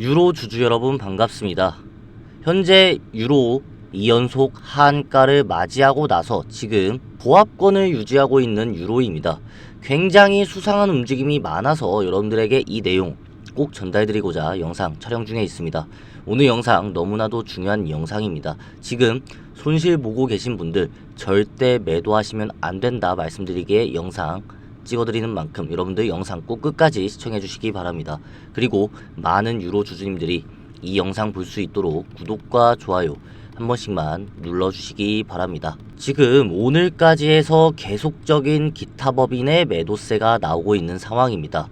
유로 주주 여러분 반갑습니다. 현재 유로 2연속 하한가를 맞이하고 나서 지금 보합권을 유지하고 있는 유로입니다. 굉장히 수상한 움직임이 많아서 여러분들에게 이 내용 꼭 전달드리고자 영상 촬영 중에 있습니다. 오늘 영상 너무나도 중요한 영상입니다. 지금 손실 보고 계신 분들 절대 매도하시면 안 된다 말씀드리기에 영상 찍어드리는 만큼 여러분들 영상 꼭 끝까지 시청해 주시기 바랍니다. 그리고 많은 유로 주주님들이 이 영상 볼 수 있도록 구독과 좋아요 한 번씩만 눌러주시기 바랍니다. 지금 오늘까지 해서 계속적인 기타 법인의 매도세가 나오고 있는 상황입니다.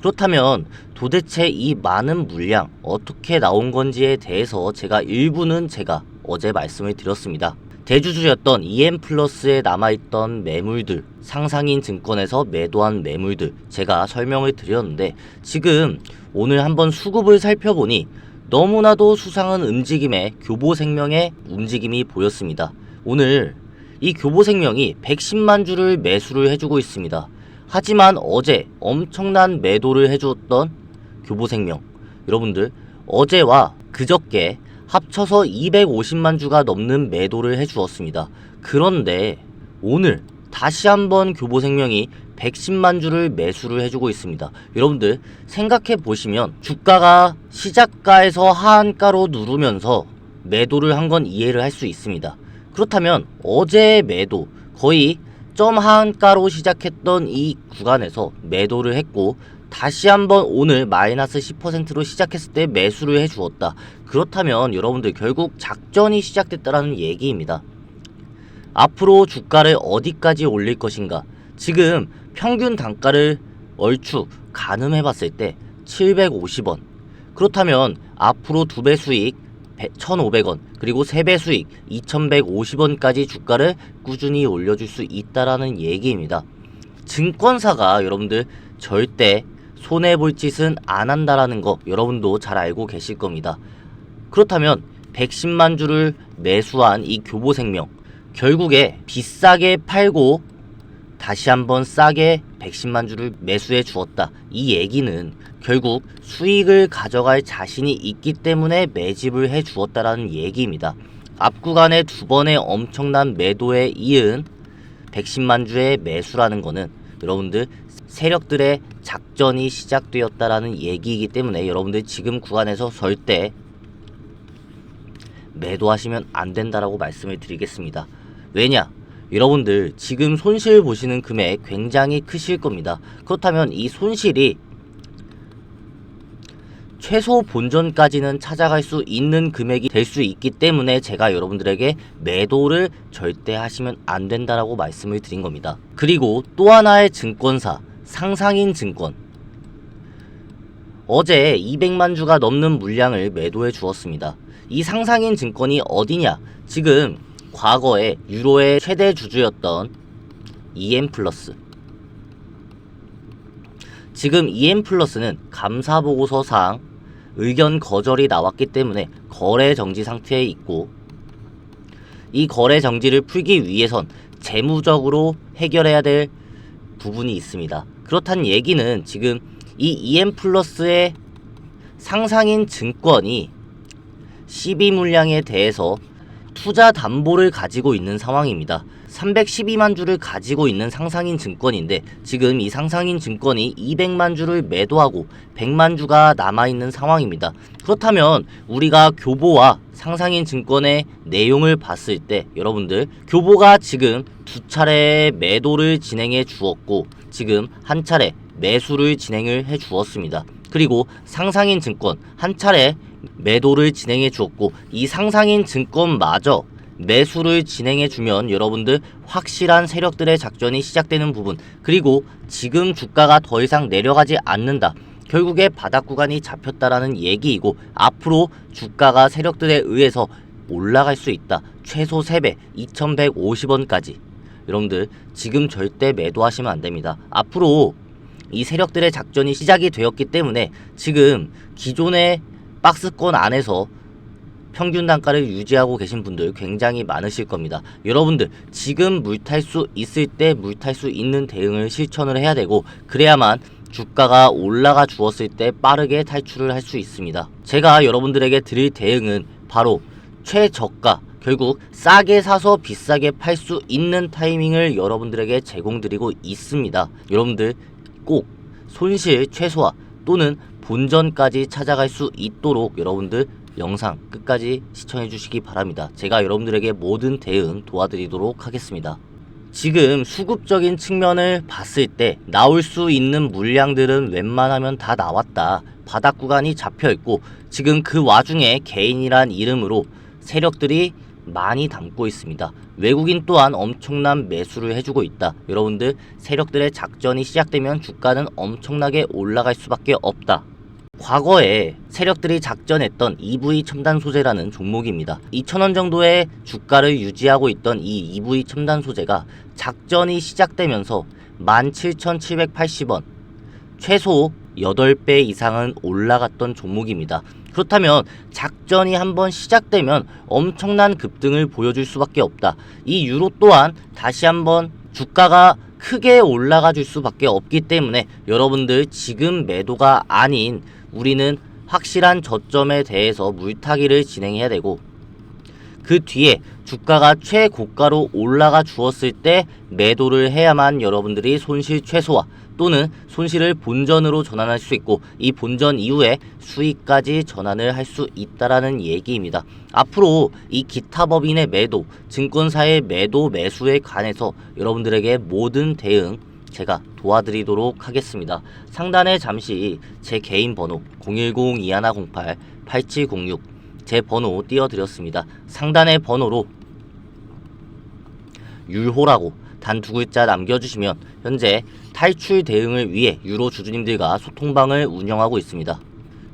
그렇다면 도대체 이 많은 물량 어떻게 나온 건지에 대해서 제가 일부는 제가 어제 말씀을 드렸습니다. 대주주였던 EM 플러스에 남아있던 매물들, 상상인 증권에서 매도한 매물들 제가 설명을 드렸는데 지금 오늘 한번 수급을 살펴보니 너무나도 수상한 움직임의 교보생명의 움직임이 보였습니다. 오늘 이 교보생명이 110만 주를 매수를 해주고 있습니다. 하지만 어제 엄청난 매도를 해주었던 교보생명 여러분들 어제와 그저께 합쳐서 250만 주가 넘는 매도를 해주었습니다. 그런데 오늘 다시 한번 교보생명이 110만 주를 매수를 해주고 있습니다. 여러분들 생각해 보시면 주가가 시작가에서 하한가로 누르면서 매도를 한 건 이해를 할 수 있습니다. 그렇다면 어제의 매도 거의 점 하한가로 시작했던 이 구간에서 매도를 했고 다시 한번 오늘 마이너스 10%로 시작했을 때 매수를 해 주었다. 그렇다면 여러분들 결국 작전이 시작됐다라는 얘기입니다. 앞으로 주가를 어디까지 올릴 것인가? 지금 평균 단가를 얼추 가늠해 봤을 때 750원. 그렇다면 앞으로 두 배 수익 1,500원 그리고 세 배 수익 2,150원까지 주가를 꾸준히 올려줄 수 있다라는 얘기입니다. 증권사가 여러분들 절대 손해 볼 짓은 안 한다라는 거 여러분도 잘 알고 계실 겁니다. 그렇다면 110만 주를 매수한 이 교보생명 결국에 비싸게 팔고 다시 한번 싸게 110만 주를 매수해 주었다. 이 얘기는 결국 수익을 가져갈 자신이 있기 때문에 매집을 해 주었다라는 얘기입니다. 앞 구간에 두 번의 엄청난 매도에 이은 110만 주의 매수라는 거는 여러분들 세력들의 작전이 시작되었다라는 얘기이기 때문에 여러분들 지금 구간에서 절대 매도하시면 안 된다라고 말씀을 드리겠습니다. 왜냐? 여러분들 지금 손실 보시는 금액 굉장히 크실 겁니다. 그렇다면 이 손실이 최소 본전까지는 찾아갈 수 있는 금액이 될 수 있기 때문에 제가 여러분들에게 매도를 절대 하시면 안 된다라고 말씀을 드린 겁니다. 그리고 또 하나의 증권사 상상인 증권 어제 200만 주가 넘는 물량을 매도해 주었습니다. 이 상상인 증권이 어디냐? 지금 과거에 유로의 최대 주주였던 EM 플러스. 지금 EM 플러스는 감사 보고서상 의견 거절이 나왔기 때문에 거래 정지 상태에 있고 이 거래 정지를 풀기 위해선 재무적으로 해결해야 될 부분이 있습니다. 그렇다는 얘기는 지금 이 EM 플러스의 상상인 증권이 12 물량에 대해서 투자 담보를 가지고 있는 상황입니다. 312만 주를 가지고 있는 상상인 증권인데 지금 이 상상인 증권이 200만 주를 매도하고 100만 주가 남아 있는 상황입니다. 그렇다면 우리가 교보와 상상인 증권의 내용을 봤을 때 여러분들 교보가 지금 두 차례 매도를 진행해 주었고 지금 한 차례 매수를 진행을 해 주었습니다. 그리고 상상인 증권 한 차례 매도를 진행해 주었고 이 상상인 증권마저 매수를 진행해 주면 여러분들 확실한 세력들의 작전이 시작되는 부분 그리고 지금 주가가 더 이상 내려가지 않는다. 결국에 바닥 구간이 잡혔다라는 얘기이고 앞으로 주가가 세력들에 의해서 올라갈 수 있다. 최소 3배 2150원까지. 여러분들 지금 절대 매도하시면 안 됩니다. 앞으로 이 세력들의 작전이 시작이 되었기 때문에 지금 기존의 박스권 안에서 평균 단가를 유지하고 계신 분들 굉장히 많으실 겁니다. 여러분들 지금 물탈 수 있을 때 물탈 수 있는 대응을 실천을 해야 되고 그래야만 주가가 올라가 주었을 때 빠르게 탈출을 할 수 있습니다. 제가 여러분들에게 드릴 대응은 바로 최저가 결국 싸게 사서 비싸게 팔 수 있는 타이밍을 여러분들에게 제공드리고 있습니다. 여러분들 꼭 손실 최소화 또는 본전까지 찾아갈 수 있도록 여러분들 영상 끝까지 시청해 주시기 바랍니다. 제가 여러분들에게 모든 대응 도와드리도록 하겠습니다. 지금 수급적인 측면을 봤을 때 나올 수 있는 물량들은 웬만하면 다 나왔다. 바닥 구간이 잡혀 있고 지금 그 와중에 개인이란 이름으로 세력들이 많이 담고 있습니다. 외국인 또한 엄청난 매수를 해주고 있다. 여러분들 세력들의 작전이 시작되면 주가는 엄청나게 올라갈 수밖에 없다. 과거에 세력들이 작전했던 EV 첨단 소재라는 종목입니다. 2,000원 정도의 주가를 유지하고 있던 이 EV 첨단 소재가 작전이 시작되면서 17,780원 최소 8배 이상은 올라갔던 종목입니다. 그렇다면 작전이 한번 시작되면 엄청난 급등을 보여줄 수밖에 없다. 이 유로 또한 다시 한번 주가가 크게 올라가 줄 수밖에 없기 때문에 여러분들 지금 매도가 아닌 우리는 확실한 저점에 대해서 물타기를 진행해야 되고 그 뒤에 주가가 최고가로 올라가 주었을 때 매도를 해야만 여러분들이 손실 최소화 또는 손실을 본전으로 전환할 수 있고 이 본전 이후에 수익까지 전환을 할 수 있다라는 얘기입니다. 앞으로 이 기타 법인의 매도, 증권사의 매도 매수에 관해서 여러분들에게 모든 대응 제가 도와드리도록 하겠습니다. 상단에 잠시 제 개인 번호 010-2108-8706 제 번호 띄워드렸습니다. 상단의 번호로 율호라고 단 두 글자 남겨주시면 현재 탈출 대응을 위해 유로 주주님들과 소통방을 운영하고 있습니다.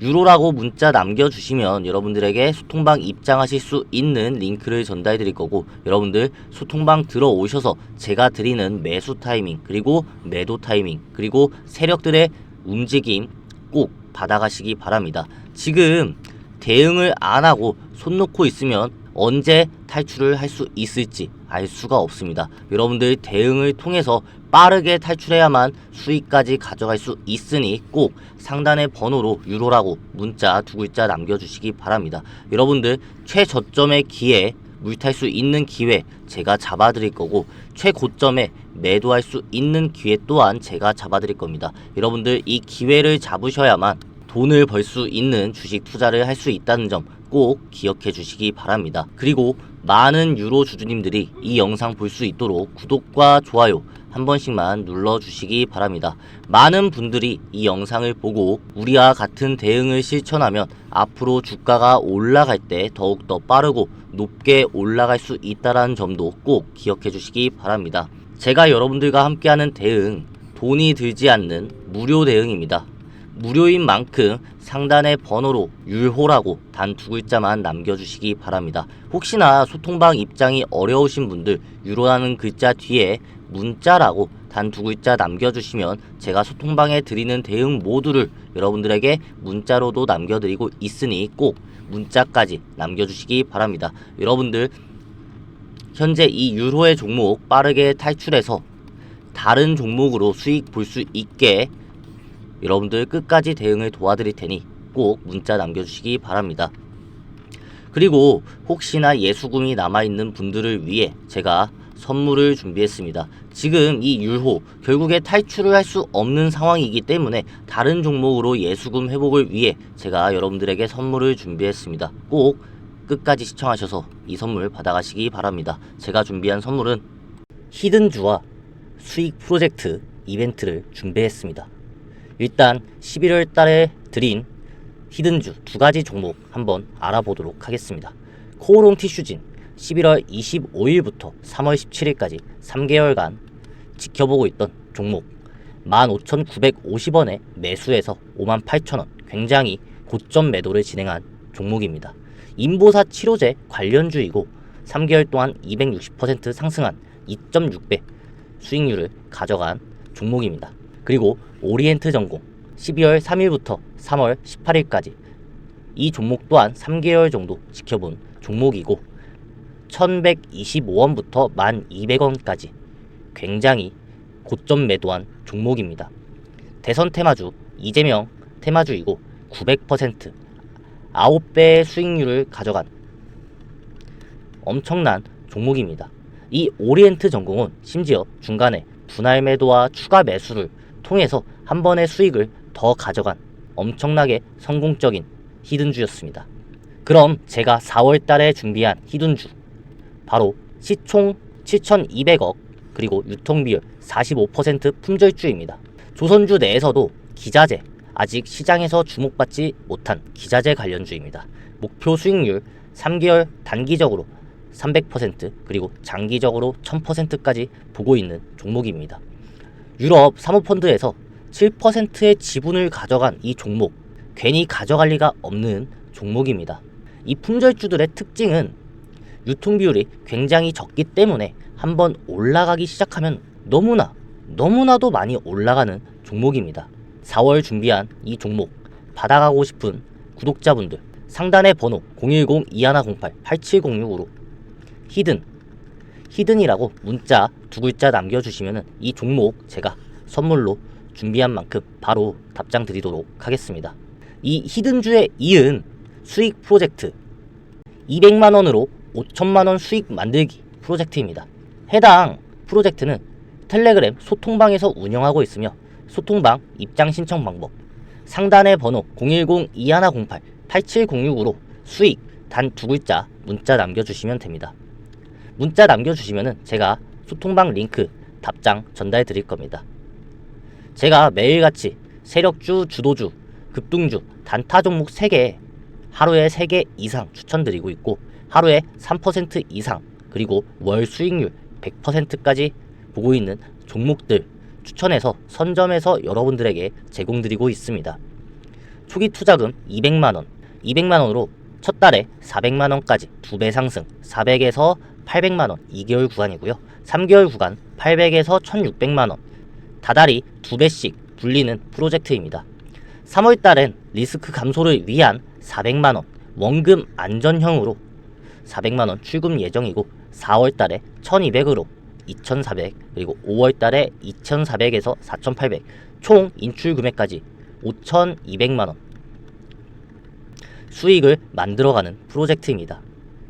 유로라고 문자 남겨주시면 여러분들에게 소통방 입장하실 수 있는 링크를 전달해 드릴 거고 여러분들 소통방 들어오셔서 제가 드리는 매수 타이밍 그리고 매도 타이밍 그리고 세력들의 움직임 꼭 받아가시기 바랍니다. 지금 대응을 안 하고 손 놓고 있으면 언제 탈출을 할 수 있을지 알 수가 없습니다. 여러분들 대응을 통해서 빠르게 탈출해야만 수익까지 가져갈 수 있으니 꼭 상단의 번호로 유로라고 문자 두 글자 남겨주시기 바랍니다. 여러분들 최저점의 기회 물탈 수 있는 기회 제가 잡아드릴 거고 최고점에 매도할 수 있는 기회 또한 제가 잡아드릴 겁니다. 여러분들 이 기회를 잡으셔야만 돈을 벌 수 있는 주식 투자를 할 수 있다는 점 꼭 기억해 주시기 바랍니다. 그리고 많은 유로 주주님들이 이 영상 볼 수 있도록 구독과 좋아요 한 번씩만 눌러 주시기 바랍니다. 많은 분들이 이 영상을 보고 우리와 같은 대응을 실천하면 앞으로 주가가 올라갈 때 더욱더 빠르고 높게 올라갈 수 있다는 점도 꼭 기억해 주시기 바랍니다. 제가 여러분들과 함께하는 대응 돈이 들지 않는 무료 대응입니다. 무료인 만큼 상단의 번호로 율호라고 단 두 글자만 남겨주시기 바랍니다. 혹시나 소통방 입장이 어려우신 분들 유로라는 글자 뒤에 문자라고 단 두 글자 남겨주시면 제가 소통방에 드리는 대응 모두를 여러분들에게 문자로도 남겨드리고 있으니 꼭 문자까지 남겨주시기 바랍니다. 여러분들 현재 이 유로의 종목 빠르게 탈출해서 다른 종목으로 수익 볼 수 있게 여러분들 끝까지 대응을 도와드릴 테니 꼭 문자 남겨주시기 바랍니다. 그리고 혹시나 예수금이 남아있는 분들을 위해 제가 선물을 준비했습니다. 지금 이 율호 결국에 탈출을 할 수 없는 상황이기 때문에 다른 종목으로 예수금 회복을 위해 제가 여러분들에게 선물을 준비했습니다. 꼭 끝까지 시청하셔서 이 선물 받아가시기 바랍니다. 제가 준비한 선물은 히든주와 수익 프로젝트 이벤트를 준비했습니다. 일단 11월 달에 드린 히든주 두 가지 종목 한번 알아보도록 하겠습니다. 코오롱 티슈진 11월 25일부터 3월 17일까지 3개월간 지켜보고 있던 종목 15,950원에 매수해서 58,000원 굉장히 고점 매도를 진행한 종목입니다. 인보사 치료제 관련주이고 3개월 동안 260% 상승한 2.6배 수익률을 가져간 종목입니다. 그리고 오리엔트 전공 12월 3일부터 3월 18일까지 이 종목 또한 3개월 정도 지켜본 종목이고 1125원부터 1200원까지 굉장히 고점 매도한 종목입니다. 대선 테마주 이재명 테마주이고 900% 9배의 수익률을 가져간 엄청난 종목입니다. 이 오리엔트 전공은 심지어 중간에 분할 매도와 추가 매수를 통해서 한 번의 수익을 더 가져간 엄청나게 성공적인 히든주였습니다. 그럼 제가 4월 달에 준비한 히든주 바로 시총 7,200억 그리고 유통비율 45% 품절주입니다. 조선주 내에서도 기자재 아직 시장에서 주목받지 못한 기자재 관련주입니다. 목표 수익률 3개월 단기적으로 300% 그리고 장기적으로 1000%까지 보고 있는 종목입니다. 유럽 사모펀드에서 7%의 지분을 가져간 이 종목 괜히 가져갈 리가 없는 종목입니다. 이 품절주들의 특징은 유통 비율이 굉장히 적기 때문에 한번 올라가기 시작하면 너무나 너무나도 많이 올라가는 종목입니다. 4월 준비한 이 종목 받아가고 싶은 구독자분들 상단의 번호 010-2108-8706으로 히든 히든이라고 문자 두 글자 남겨주시면 이 종목 제가 선물로 준비한 만큼 바로 답장 드리도록 하겠습니다. 이 히든주에 이은 수익 프로젝트 200만원으로 5천만원 수익 만들기 프로젝트입니다. 해당 프로젝트는 텔레그램 소통방에서 운영하고 있으며 소통방 입장 신청 방법 상단의 번호 010-2108-8706으로 수익 단 두 글자 문자 남겨주시면 됩니다. 문자 남겨주시면 제가 소통방 링크 답장 전달해 드릴 겁니다. 제가 매일같이 세력주, 주도주, 급등주, 단타 종목 3개 하루에 3개 이상 추천드리고 있고 하루에 3% 이상 그리고 월 수익률 100%까지 보고 있는 종목들 추천해서 선점해서 여러분들에게 제공드리고 있습니다. 초기 투자금 200만원, 200만원으로 첫 달에 400만원까지 두 배 상승, 400에서 800만원 2개월 구간이고요. 3개월 구간 800에서 1600만원, 다달이 두 배씩 불리는 프로젝트입니다. 3월 달엔 리스크 감소를 위한 400만원 원금 안전형으로 400만원 출금 예정이고 4월 달에 1200으로 2400 그리고 5월 달에 2400에서 4800 총 인출 금액까지 5200만원 수익을 만들어가는 프로젝트입니다.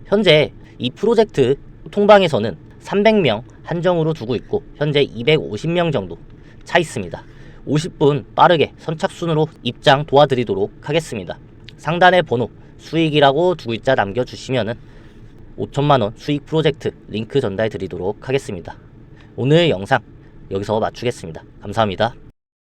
현재 이 프로젝트 통방에서는 300명 한정으로 두고 있고 현재 250명 정도 차 있습니다. 50분 빠르게 선착순으로 입장 도와드리도록 하겠습니다. 상단의 번호 수익이라고 두 글자 남겨주시면은 5천만원 수익 프로젝트 링크 전달 드리도록 하겠습니다. 오늘 영상 여기서 마치겠습니다. 감사합니다.